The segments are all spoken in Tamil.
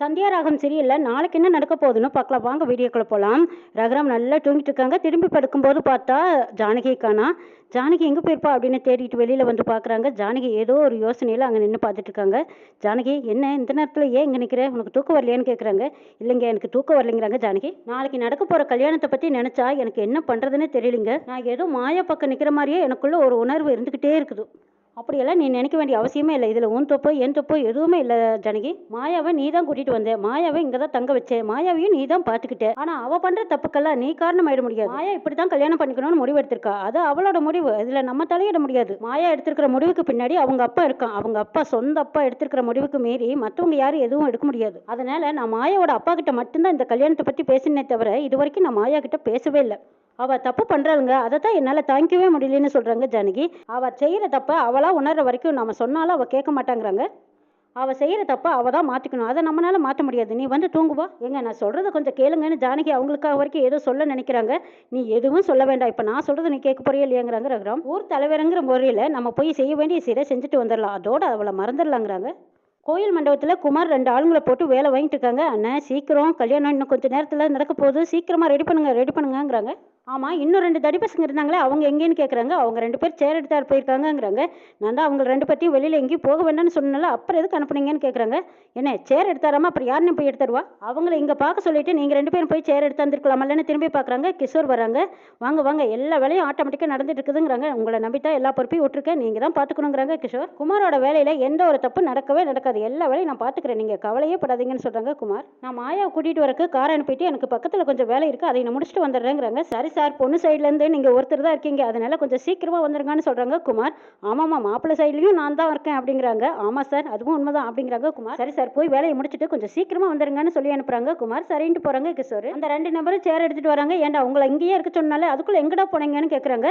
சந்தியா ராகம் சீரியலில் நாளைக்கு என்ன நடக்க போகுதுன்னு பார்க்கலாம். வாங்க வீடியோக்குள்ள போகலாம் ரகுராம் நல்லா தூங்கிட்டு இருக்காங்க. திரும்பி படுக்கும்போது பார்த்தா ஜானகி காணா. ஜானகி எங்கே போயிருப்பா அப்படின்னு தேடிட்டு வெளியில் வந்து பார்க்குறாங்க ஜானகி ஏதோ ஒரு யோசனையில் அங்கே நின்று பார்த்துட்டு இருக்காங்க. ஜானகி என்ன இந்த நேரத்தில் ஏன் இங்கே நிற்கிற உனக்கு தூக்கம் வரலையான்னு கேட்குறாங்க இல்லைங்க எனக்கு தூக்கம் வரலைங்கிறாங்க ஜானகி. நாளைக்கு நடக்க போகிற கல்யாணத்தை பற்றி நினச்சா எனக்கு என்ன பண்ணுறதுன்னு தெரியலிங்க. நான் ஏதோ மாயா பக்கம் நிற்கிற மாதிரியே எனக்குள்ளே ஒரு உணர்வு இருந்துக்கிட்டே இருக்குது. அப்படியெல்லாம் நீ நினைக்க வேண்டிய அவசியமே இல்லை. இதில் உன் தொப்போ என் தொப்போ எதுவுமே இல்லை ஜனகி. மாயாவை நீ தான் கூட்டிகிட்டு வந்த. மாயாவை இங்கே தான் தங்க வச்ச. மாயாவையும் நீ தான் பார்த்துக்கிட்ட. ஆனால் அவள் பண்ணுற தப்புக்கெல்லாம் நீ காரணமாயிட முடியாது. மாயா இப்படி தான் கல்யாணம் பண்ணிக்கணும்னு முடிவு எடுத்திருக்கா அது அவளோட முடிவு. இதில் நம்ம தலையிட முடியாது. மாயா எடுத்திருக்கிற முடிவுக்கு பின்னாடி அவங்க அப்பா இருக்கான். அவங்க அப்பா சொந்த அப்பா எடுத்திருக்கிற முடிவுக்கு மீறி மற்றவங்க யாரும் எதுவும் எடுக்க முடியாது. அதனால நான் மாயாவோட அப்பா கிட்ட மட்டும்தான் இந்த கல்யாணத்தை பற்றி பேசினே தவிர இது வரைக்கும் நான் மாயா கிட்ட பேசவே இல்லை. அவ தப்பு பண்ணுறாளுங்க அதை தான் என்னால் தாங்கிக்கவே முடியலன்னு சொல்றாங்க ஜானகி. அவ செய்யற தப்ப அவளா உணர்ற வரைக்கும் நம்ம சொன்னாலும் அவ கேட்க மாட்டாங்கிறாங்க. அவ செய்யற தப்ப அவ தான் மாத்திக்கணும். அதை நம்மளால மாற்ற முடியாது. நீ வந்து தூங்குவா எங்க நான் சொல்றத கொஞ்சம் கேளுங்கன்னு ஜானகி அவங்களுக்காக வரைக்கும் ஏதோ சொல்ல நினைக்கிறாங்க. நீ எதுவும் சொல்ல வேண்டாம். இப்போ நான் சொல்கிறது நீ கேட்க போறியா இல்லையாங்கிறாங்க ரகுராம். ஊர் தலைவருங்கிற முறையில் நம்ம போய் செய்ய வேண்டிய சிறை செஞ்சுட்டு வந்துடலாம். அதோட அவளை மறந்துடலாங்கிறாங்க. கோயில் மண்டபத்தில் குமார் ரெண்டு ஆளுங்களை போட்டு வேலை வாங்கிட்டு இருக்காங்க. அண்ணன் சீக்கிரம் கல்யாணம் இன்னும் கொஞ்சம் நேரத்தில் நடக்க போகுது. சீக்கிரமாக ரெடி பண்ணுங்க ரெடி பண்ணுங்கங்கிறாங்க. ஆமாம் இன்னும் ரெண்டு தடி பசங்க இருந்தாங்களே அவங்க எங்கேன்னு கேட்குறாங்க அவங்க ரெண்டு பேர் சேர் எடுத்தார் போயிருக்காங்கங்கிறாங்க நான் தான் அவங்க ரெண்டு பற்றியும் வெளியில் எங்கேயும் போக வேண்டாம்னு சொன்னால அப்புறம் எதுக்கு அனுப்புனீங்கன்னு கேட்குறாங்க என்ன சேர் எடுத்தாராமா அப்புறம் யாருன்னு போய் எடுத்துருவா? அவங்கள இங்கே பார்க்க சொல்லிட்டு நீங்கள் ரெண்டு பேரும் போய் சேர் எடுத்தாந்துருக்கலாமல்லன்னு திரும்பி பார்க்குறாங்க கிஷோர் வராங்க. வாங்க வாங்க எல்லா வேலையும் ஆட்டோமேட்டிக்காக நடந்துட்டு இருக்குதுங்கிறாங்க உங்களை நம்பித்தான் எல்லா பொறுப்பையும் விட்டுருக்கேன் நீங்கள் தான் பார்த்துக்கணுங்கிறாங்க கிஷோர். குமாரோட வேலையில் எந்த ஒரு தப்பு நடக்கவே நடக்காது. எல்லா வேலையும் நான் பார்த்துக்கிறேன். நீங்கள் கவலையே படாதீங்கன்னு சொல்கிறாங்க குமார். நான் மாயாவை கூட்டிகிட்டு வரக்கு கார் அனுப்பிட்டு எனக்கு பக்கத்தில் கொஞ்சம் வேலை இருக்குது அதை நான் முடிச்சுட்டு வந்துடுறேங்கிறாங்க. சரி. சார் பொண்ணு சைட்லேருந்து நீங்கள் ஒருத்தர் தான் இருக்கீங்க. அதனால கொஞ்சம் சீக்கிரமாக வந்துருங்கன்னு சொல்கிறாங்க குமார். ஆமாம்மா மாப்பிள்ளை சைட்லேயும் நான் தான் இருக்கேன் அப்படிங்கிறாங்க. ஆமாம் சார் அதுவும் உண்மைதான் அப்படிங்கிறாங்க குமார். சரி சார் போய் வேலையை முடிச்சுட்டு கொஞ்சம் சீக்கிரமாக வந்துருங்கன்னு சொல்லி அனுப்புறாங்க குமார். சரின்ட்டு போகிறாங்க கிஷோர் அந்த ரெண்டு நம்பரும் சேர் எடுத்துகிட்டு வராங்க. ஏன்டா உங்களை இங்கேயே இருக்க சொன்னாலே அதுக்குள்ளே எங்கடா போனீங்கன்னு கேட்குறாங்க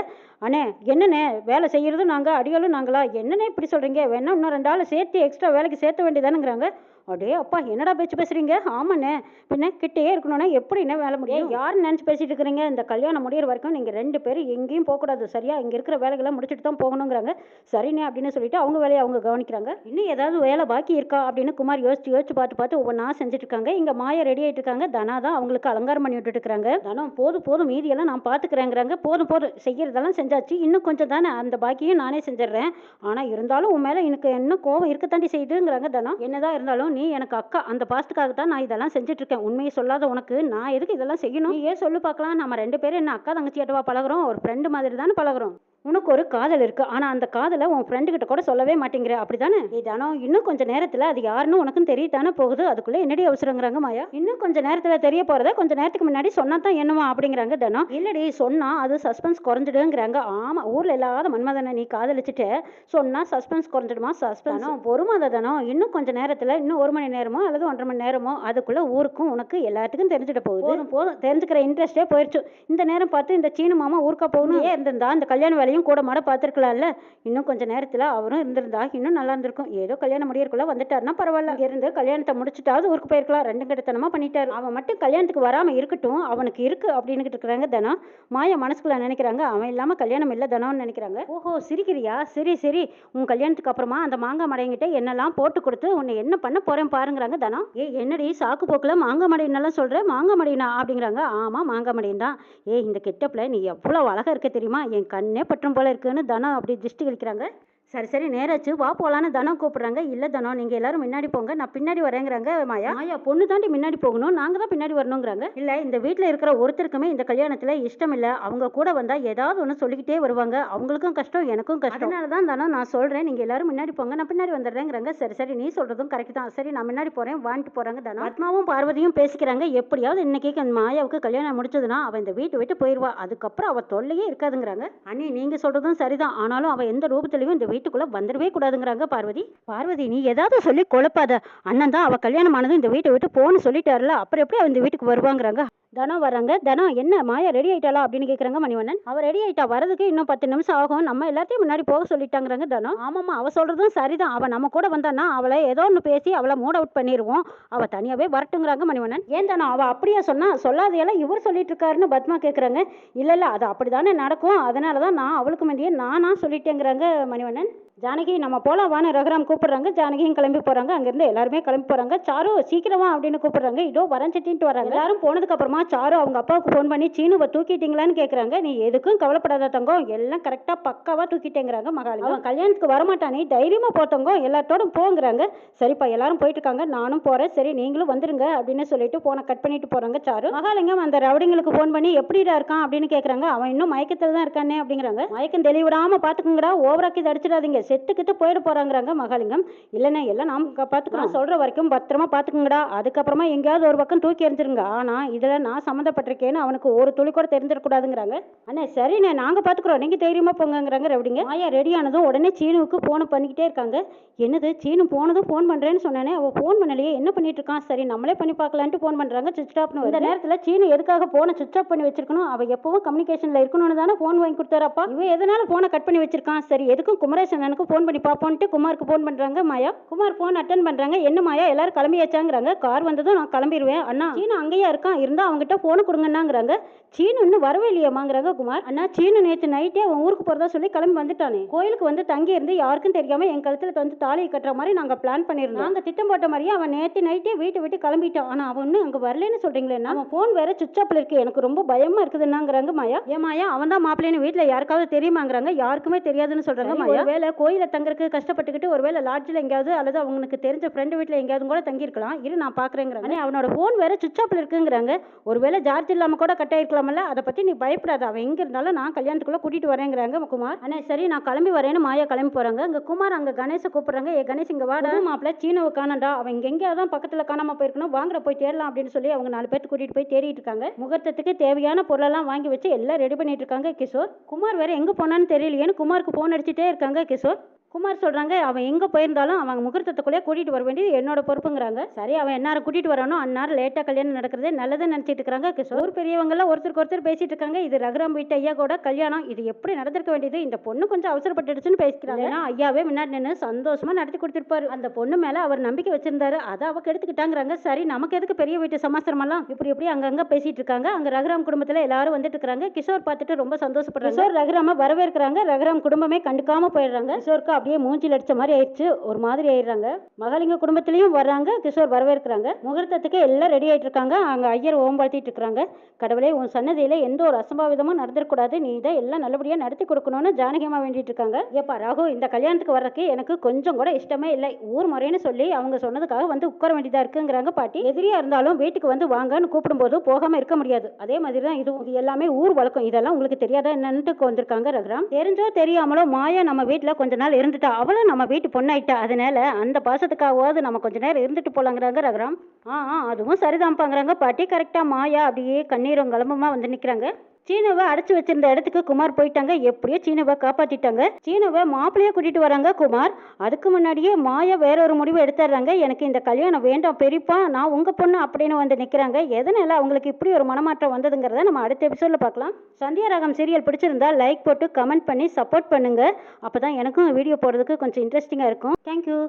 அண்ணே என்னண்ணே வேலை செய்கிறதும் நாங்கள் அடியாலும் நாங்களா? என்னண்ணே இப்படி சொல்கிறீங்க வேணா இன்னும் ரெண்டு ஆள் சேர்த்து எக்ஸ்ட்ரா வேலைக்கு சேர்த்த வேண்டியதானுங்கிறாங்க. அடே அப்பா என்னடா பேச்சு பேசுறீங்க? ஆமாண்ணே. பின்ன கிட்டேயே இருக்கணும்னா எப்படி என்ன வேலை முடியும்? யார் நினச்சி பேசிட்டு இருக்கிறீங்க? இந்த கல்யாணம் முடியிற வரைக்கும் நீங்கள் ரெண்டு பேரும் எங்கேயும் போகக்கூடாது சரியா? இங்கே இருக்கிற வேலைகளை முடிச்சுட்டு தான் போகணுங்கிறாங்க. சரிண்ணே அப்படின்னு சொல்லிட்டு அவங்க வேலையை அவங்க கவனிக்கிறாங்க. இன்னும் ஏதாவது வேலை பாக்கி இருக்கா அப்படின்னு குமார் யோசிச்சு யோசிச்சு பார்த்து பார்த்து ஒவ்வொன்றா செஞ்சுட்டு இருக்காங்க. இங்கே மாயா ரெடி ஆயிட்டு இருக்காங்க. தனா தான் அவங்களுக்கு அலங்காரம் பண்ணி விட்டுட்டு இருக்காங்க தனம் போதும் போதும் மீதியெல்லாம் நான் பார்த்துக்கிறேங்கிறாங்க. போதும் போதும் செய்யறதெல்லாம் செஞ்சாச்சு. இன்னும் கொஞ்சம் தானே அந்த பாக்கியும் நானே செஞ்சிடுறேன். ஆனால் இருந்தாலும் உன் மேலே எனக்கு என்ன கோவம் இருக்கத்தாண்டி செய்யுதுங்கிறாங்க தனம் என்னதான் இருந்தாலும் நீ எனக்கு அக்கா அந்த பாசத்துக்காக தான் நான் இதெல்லாம் செஞ்சிட்ருக்கேன். உண்மையை சொல்லாத உனக்கு நான் எதுக்கு இதெல்லாம் செய்யணும்? ஏன் சொல்லு பார்க்கலாம். நம்ம ரெண்டு பேரும் என்ன அக்கா தங்கச்சியாட்டவா பழகுறோம்? ஒரு ஃப்ரெண்டு மாதிரி தானே பழகுறோம். உனக்கு ஒரு காதல் இருக்கு. ஆனா அந்த காதலை உன் ஃப்ரெண்டு கிட்ட கூட சொல்லவே மாட்டேங்கிற. அப்படிதானே இதானோ இன்னும் கொஞ்ச நேரத்துல அது யாருன்னு உனக்கும் தெரியத்தானே போகுது. அதுக்குள்ள என்னடி அவசரங்கிறாங்க மாயா? இன்னும் கொஞ்ச நேரத்துல தெரிய போறத கொஞ்ச நேரத்துக்கு முன்னாடி சொன்னா தான் என்னவா அப்படிங்கிறாங்க தனம். இல்லடி சொன்னா அது சஸ்பென்ஸ் குறைஞ்சிடுங்கிறாங்க. ஆமா ஊர்ல இல்லாத மன்மதனை நீ காதலிச்சுட்டு சொன்னா சஸ்பென்ஸ் குறைஞ்சிடுமா? சஸ்பென்ஸ் பொறுமாத தனம் இன்னும் கொஞ்ச நேரத்துல இன்னும் ஒரு மணி நேரமோ அல்லது ஒன்றரை மணி நேரமோ அதுக்குள்ள ஊருக்கும் உனக்கு எல்லாத்துக்கும் தெரிஞ்சுட்டு போகுது. போதும் தெரிஞ்சுக்கிற இன்ட்ரெஸ்டே போயிடுச்சு இந்த நேரம் பார்த்து இந்த சீன மாமா ஊருக்கா போகணும். ஏன் இருந்திருந்தா? இந்த கல்யாண வேலையும் கூட மாட பார்த்துருக்கலாம்ல. இன்னும் கொஞ்ச நேரத்தில் அவரும் இருந்திருந்தா இன்னும் நல்லா இருந்திருக்கும். ஏதோ கல்யாணம் முடியறக்குள்ள வந்துட்டாருன்னா பரவாயில்ல. இருந்து கல்யாணத்தை முடிச்சுட்டாவது ஊருக்கு போயிருக்கலாம். ரெண்டு கட்டத்தனமா பண்ணிட்டாரு. அவன் மட்டும் கல்யாணத்துக்கு வராமல் இருக்கட்டும். அவனுக்கு இருக்கு அப்படின்னு இருக்கிறாங்க தனம் மாயா மனசுக்குள்ள நினைக்கிறாங்க. அவன் இல்லாமல் கல்யாணம் இல்லை தனம்னு நினைக்கிறாங்க. ஓஹோ சிரிக்கிறியா? சரி சரி. உன் கல்யாணத்துக்கு அப்புறமா அந்த மாங்காய் மடையங்கிட்ட என்னெல்லாம் போட்டு கொடுத்து உன்னை என்ன பண்ண போறேன் பாருங்கிறாங்க தனம் ஏ என்னடி சாக்கு போக்குல மாங்காய் மடையினெல்லாம் சொல்ற? மாங்காய் மடையினா? அப்படிங்கிறாங்க. ஆமா மாங்காய் மடையன் தான். ஏ இந்த கெட்டப்ல நீ எவ்வளவு அழகாக இருக்க தெரியுமா? என் கண்ணே குற்றம் போல இருக்குன்னு தனம் அப்படி திருஷ்டி கழிக்கிறாங்க. சரி சரி நேராச்சு. வா போலான்னு தனம் கூப்பிடுறாங்க. இல்ல தனம் நீங்க எல்லாரும் முன்னாடி போங்க. நான் பின்னாடி வரேங்கிறாங்க மாயா. மாயா பொண்ணு தாண்டி முன்னாடி போகணும். நாங்க தான் பின்னாடி வரணுங்கிறாங்க. இல்ல இந்த வீட்ல இருக்கிற ஒருத்தருக்குமே இந்த கல்யாணத்துல இஷ்டம் இல்ல. அவங்க கூட வந்தா ஏதாவது ஒண்ணு சொல்லிக்கிட்டே வருவாங்க. அவங்களுக்கும் கஷ்டம் எனக்கும் கஷ்டம். அதனால தான் தனம் நான் சொல்றேன். நீங்க எல்லாரும் முன்னாடி போங்க. நான் பின்னாடி வந்துடுறேங்கிறாங்க. சரி சரி நீ சொல்றதும் கரெக்ட் தான். சரி நான் முன்னாடி போறேன். வாங்கிட்டு போறாங்க தனம் பத்மாவும் பார்வதியும் பேசிக்கிறாங்க. எப்படியாவது இன்னைக்கு அந்த மாயாவுக்கு கல்யாணம் முடிச்சதுன்னா அவ இந்த வீட்டை விட்டு போயிருவா. அதுக்கப்புறம் அவ தொல்லையே இருக்காதுங்கிறாங்க. அண்ணி நீங்க சொல்றதும் சரிதான். ஆனாலும் அவ எந்த ரூபத்திலையும் இந்த வீட்டுக்குள்ள வந்துடவே கூடாதுங்கிறாங்க பார்வதி. பார்வதி நீ ஏதாவது சொல்லி குழப்பாத. அண்ணன் தான் அவ கல்யாணம் ஆனதும் இந்த வீட்டை விட்டு போன்னு சொல்லிட்டாருல அப்புறம் எப்படி அவ இந்த வீட்டுக்கு வருவாங்கிறாங்க? தனம் வராங்க தனம் என்ன மாயா ரெடி ஆயிட்டாளா அப்படின்னு கேக்குறாங்க மணிவண்ணன். அவ ரெடி ஆயிட்டா வரதுக்கு இன்னும் பத்து நிமிஷம் ஆகும். நம்ம எல்லாத்தையும் முன்னாடி போக சொல்லிட்டாங்கிறாங்க தனம். ஆமாம்மா அவ சொல்றதும் சரிதான். அவ நம்ம கூட வந்தான்னா அவளை ஏதோ ஒன்று பேசி அவளை மூட் அவுட் பண்ணிடுவோம் அவ தனியாவே வரட்டுங்கிறாங்க மணிவண்ணன். ஏன் தானே அவ அப்படியா சொன்னா சொல்லாதையெல்லாம் இவர் சொல்லிட்டு இருக்காருன்னு பத்மா கேக்குறாங்க. இல்ல இல்ல அது அப்படிதானே நடக்கும். அதனால தான் நான் அவளுக்கு முந்தையே நானா சொல்லிட்டேங்கிறாங்க மணிவண்ணன். ஜானகி நம்ம போலாம் வான்னு ரகுராம் கூப்பிடுறாங்க. ஜானகியும் கிளம்பி போறாங்க. அங்கிருந்து எல்லாருமே கிளம்பி போறாங்க. சாரு சீக்கிரமா அப்படின்னு கூப்பிடுறாங்க. இதோ வரேன் சிட்டின்ட்டு வராங்க. எல்லாரும் போனதுக்கு அப்புறமா சாரு அவங்க அப்பாவுக்கு ஃபோன் பண்ணி சீனுவை தூக்கிட்டீங்களான்னு கேக்குறாங்க. நீ எதுக்கும் கவலைப்படாத தங்கம் எல்லாம் கரெக்டா பக்காவா தூக்கிட்டேங்கிறாங்க மகாலி அவன் கல்யாணத்துக்கு வரமாட்டானே தைரியமா போத்தவங்க எல்லாத்தோட போங்கிறாங்க. சரிப்பா எல்லாரும் போயிட்டு இருக்காங்க நானும் போறேன். சரி நீங்களும் வந்துருங்க அப்படின்னு சொல்லிட்டு போனை கட் பண்ணிட்டு போறாங்க சாரு. மகாலிங்கம் அந்த ரவுடிங்களுக்கு ஃபோன் பண்ணி எப்படிடா இருக்கான்? அப்படின்னு கேக்குறாங்க. அவன் இன்னும் மயக்கத்துல தான் இருக்கானே அப்படிங்கிறாங்க. மயக்கம் தெளிவிடாம பாத்துக்குங்கடா. ஓவராக்கி இதை அடிச்சிடாதீங்க. செத்துக்கிட்டு போயிட போறாங்கிறாங்க மகாலிங்கம். இல்லைண்ணே எல்லாம் நாம பாத்துக்கிறோம். சொல்ற வரைக்கும் பத்திரமா பாத்துக்குங்கடா. அதுக்கப்புறமா எங்கேயாவது ஒரு பக்கம் தூக்கி எறிஞ்சிருங்க. ஆனா இதுல நான் சம்மந்தப்பட்டிருக்கேன்னு அவனுக்கு ஒரு துளி கூட தெரிஞ்சிடக்கூடாதுங்கிறாங்க. அண்ணே சரிண்ணே நாங்கள் பார்த்துக்குறோம் நீங்கள் தைரியமாக போங்கங்கிறாங்க ரவுடிங்க. மாயா ரெடி ஆனதும் உடனே சீனுவுக்கு ஃபோனை பண்ணிக்கிட்டே இருக்காங்க. என்னது சீனு போனதும் ஃபோன் பண்ணுறேன்னு சொன்னானே? அவள் ஃபோன் பண்ணலையே. என்ன பண்ணிட்டு இருக்கான்? சரி நம்மளே பண்ணி பார்க்கலான்ட்டு ஃபோன் பண்ணுறாங்க சுவிச் ஆஃப்னு இந்த நேரத்தில் சீனு எதுக்காக ஃபோனை சுவிச் ஆஃப் பண்ணி வச்சிருக்கணும்? அவள் எப்பவும் கம்யூனிகேஷனில் இருக்கணும்னு தானே ஃபோன் வாங்கி கொடுத்தாரப்பா? இவன் எதனால ஃபோனை கட் பண்ணி வச்சிருக்கான்? சரி எதுக்கும் குமரேசன் எனக்கு ஃபோன் பண்ணி பார்ப்போன்ட்டு குமாருக்கு ஃபோன் பண்ணுறாங்க மாயா. குமார் ஃபோன் அட்டன் பண்ணுறாங்க என்ன மாயா எல்லாரும் கிளம்பியாச்சாங்கிறாங்க கார் வந்ததும் நான் கிளம்பிடுவேன் அண்ணா சீனு அங்கேயே இருக்கான். இருந்தால் அவங்ககிட்ட போனை கொடுங்கன்னாங்கிறாங்க. சீனு இன்னும் வரவே இல்லையாமாங்கிறாங்க குமார். அண்ணா சீனு நேற்று நைட்டே அவன் ஊருக்கு போறதா சொல்லி கிளம்பி வந்துட்டானே. கோயிலுக்கு வந்து தங்கி இருந்து யாருக்கும் தெரியாம என் கழுத்துல வந்து தாலியை கட்டுற மாதிரி நாங்க பிளான் பண்ணிருந்தோம் நாங்க திட்டம் போட்ட மாதிரியே அவன் நேற்று நைட்டே வீட்டை விட்டு கிளம்பிட்டான். ஆனா அவன் இன்னும் அங்க வரலன்னு சொல்றீங்களே அவன் ஃபோன் வேற சுவிச் ஆப்ல இருக்கு. எனக்கு ரொம்ப பயமா இருக்குதுன்னாங்கிறாங்க மாயா. ஏன் மாயா அவன் தான் மாப்பிள்ளைன்னு வீட்டுல யாருக்காவது தெரியுமாங்கிறாங்க? யாருக்குமே தெரியாதுன்னு சொல்றாங்க மாயா. ஒருவேளை கோயில தங்கறதுக்கு கஷ்டப்பட்டுக்கிட்டு ஒருவேளை லாட்ஜில் எங்கேயாவது அல்லது அவங்களுக்கு தெரிஞ்ச ஃப்ரெண்டு வீட்டில் எங்கேயாவது கூட தங்கியிருக்கலாம். இரு நான் பார்க்குறேங்கிறாங்க அவனோட ஃபோன் வேற சுவிச் ஆஃப்ல இருக்குங்கிறாங்க. ஒருவேளை சார்ஜ் இல்லாம கூட கட் ஆயிருக்கலாம்ல அதை பத்தி நீ பயப்படாத. அவன் எங்க இருந்தாலும் நான் கல்யாணத்துக்குள்ள கூட்டிட்டு வரேங்கிறாங்க குமார் அண்ணே சரி நான் கிளம்பி வரேன்னு மாயா கிளம்பி போறாங்க. அங்க குமார் அங்க கணேச கூப்பிடுறாங்க. ஏ கணேஷ் இங்க வாடா. மாப்பிள்ள சீனவை காணண்டா அவன் இங்க எங்கேயாவது தான் பக்கத்துல காணாம போயிருக்கணும். வாங்குற போய் தேடலாம் அப்படின்னு சொல்லி அவங்க நாலு பேர்த்து கூட்டிட்டு போய் தேடிட்டு இருக்காங்க. முகூர்த்தத்துக்கு தேவையான பொருளெல்லாம் வாங்கி வச்சு எல்லாம் ரெடி பண்ணிட்டு இருக்காங்க கிஷோர். குமார் வேற எங்க போனான்னு தெரியலையேன்னு குமாருக்கு ஃபோன் அடிச்சுட்டே இருக்காங்க கிஷோர். குமார் சொல்றாங்க அவன் எங்க போயிருந்தாலும் அவன் முகூர்த்தத்துக்குள்ளே கூட்டிட்டு வர வேண்டியது என்னோட பொறுப்புங்கிறாங்க. சரி அவன் என்னாரும் கூட்டிட்டு வரானோ அந்நேரம் லேட்டா கல்யாணம் நடக்கிறதே நல்லதுன்னு நினைச்சிட்டு இருக்காங்க. கிஷோர் பெரியவங்க எல்லாம் ஒருத்தருக்கு ஒருத்தர் பேசிட்டு இருக்காங்க. இது ரகுராம் வீட்டு ஐயா கூட கல்யாணம். இது எப்படி நடந்திருக்க வேண்டியது? இந்த பொண்ணு கொஞ்சம் அவசரப்பட்டுடுச்சுன்னு பேசிக்கிறாங்க. ஏன்னா ஐயாவே முன்னாடி நின்று சந்தோஷமா நடத்தி கொடுத்திருப்பாரு. அந்த பொண்ணு மேல அவர் நம்பிக்கை வச்சிருந்தாரு. அதை அவ கெடுத்துக்கிட்டாங்கிறாங்க. சரி நமக்கு எதுக்கு பெரிய வீட்டு சமாச்சாரம் எல்லாம் இப்படி இப்படி அங்கங்க பேசிட்டு இருக்காங்க. அங்க ரகுராம் குடும்பத்துல எல்லாரும் வந்துட்டு இருக்காங்க. கிஷோர் பார்த்துட்டு ரொம்ப சந்தோஷப்படுறாங்க. கிஷோர் ரகுராம வரவேற்கிறாங்க. ரகுராம் குடும்பமே கண்டுக்காம போயிடுறாங்க. கிஷோருக்கு அப்படியே மூஞ்சில் அடித்த மாதிரி ஆயிடுச்சு. ஒரு மாதிரி ஆயிடுறாங்க. மகளிங்க குடும்பத்திலையும் வர்றாங்க. கிஷோர் வரவேற்கிறாங்க. முகூர்த்தத்துக்கு எல்லாம் ரெடி ஆகிட்டு இருக்காங்க. அங்கே ஐயர் ஓம்படுத்திட்டு இருக்காங்க. கடவுளே உன் சன்னதியில எந்த ஒரு அசம்பாவிதமும் நடந்துடக்கூடாது நீ இதை எல்லாம் நல்லபடியாக நடத்தி கொடுக்கணும்னு ஜானகியமாக வேண்டிட்டு இருக்காங்க. ஏப்பா ராகு இந்த கல்யாணத்துக்கு வர்றதுக்கு எனக்கு கொஞ்சம் கூட இஷ்டமே இல்லை. ஊர் முறைன்னு சொல்லி அவங்க சொன்னதுக்காக வந்து உட்கார வேண்டியதாக இருக்குங்கிறாங்க பாட்டி. எதிரியாக இருந்தாலும் வீட்டுக்கு வந்து வாங்கன்னு கூப்பிடும்போது போகாமல் இருக்க முடியாது. அதே மாதிரி தான் இதுவும் இது எல்லாமே ஊர் வழக்கம். இதெல்லாம் உங்களுக்கு தெரியாதா என்னன்ட்டு வந்திருக்காங்க ரகுராம். தெரிஞ்சோ தெரியாமலோ மாயா நம்ம வீட்டில் கொஞ்ச நாள் இருந்துட்டா? அவளும் நம்ம வீட்டு பொண்ணாயிட்டா? அதனால அந்த பாசத்துக்காகவாவது நம்ம கொஞ்ச நேரம் இருந்துட்டு போலாங்கிறாங்க ரகுராம். ஆ ஆ அதுவும் சரிதான்ப்பாங்கிறாங்க. பாட்டி கரெக்டாக மாயா அப்படியே கண்ணீரும் கிளம்புமா வந்து நிற்கிறாங்க சீனவை அடைச்சு வச்சிருந்த இடத்துக்கு குமார் போயிட்டாங்க. எப்படியோ சீனவை காப்பாத்திட்டாங்க. சீனவை மாப்பிள்ளைய கூட்டிட்டு வராங்க குமார். அதுக்கு முன்னாடியே மாயா வேற ஒரு முடிவு எடுத்துடுறாங்க எனக்கு இந்த கல்யாணம் வேண்டாம் பெரியப்பா நான் உங்க பொண்ணு அப்படின்னு வந்து நிக்கிறாங்க. எதனால அவங்களுக்கு இப்படி ஒரு மனமாற்றம் வந்ததுங்கிறத நம்ம அடுத்த எபிசோட்ல பார்க்கலாம். சந்தியா ராகம் சீரியல் பிடிச்சிருந்தா லைக் போட்டு கமெண்ட் பண்ணி சப்போர்ட் பண்ணுங்க. அப்பதான் எனக்கும் வீடியோ போடுறதுக்கு கொஞ்சம் இன்ட்ரெஸ்டிங்கா இருக்கும். தேங்க்யூ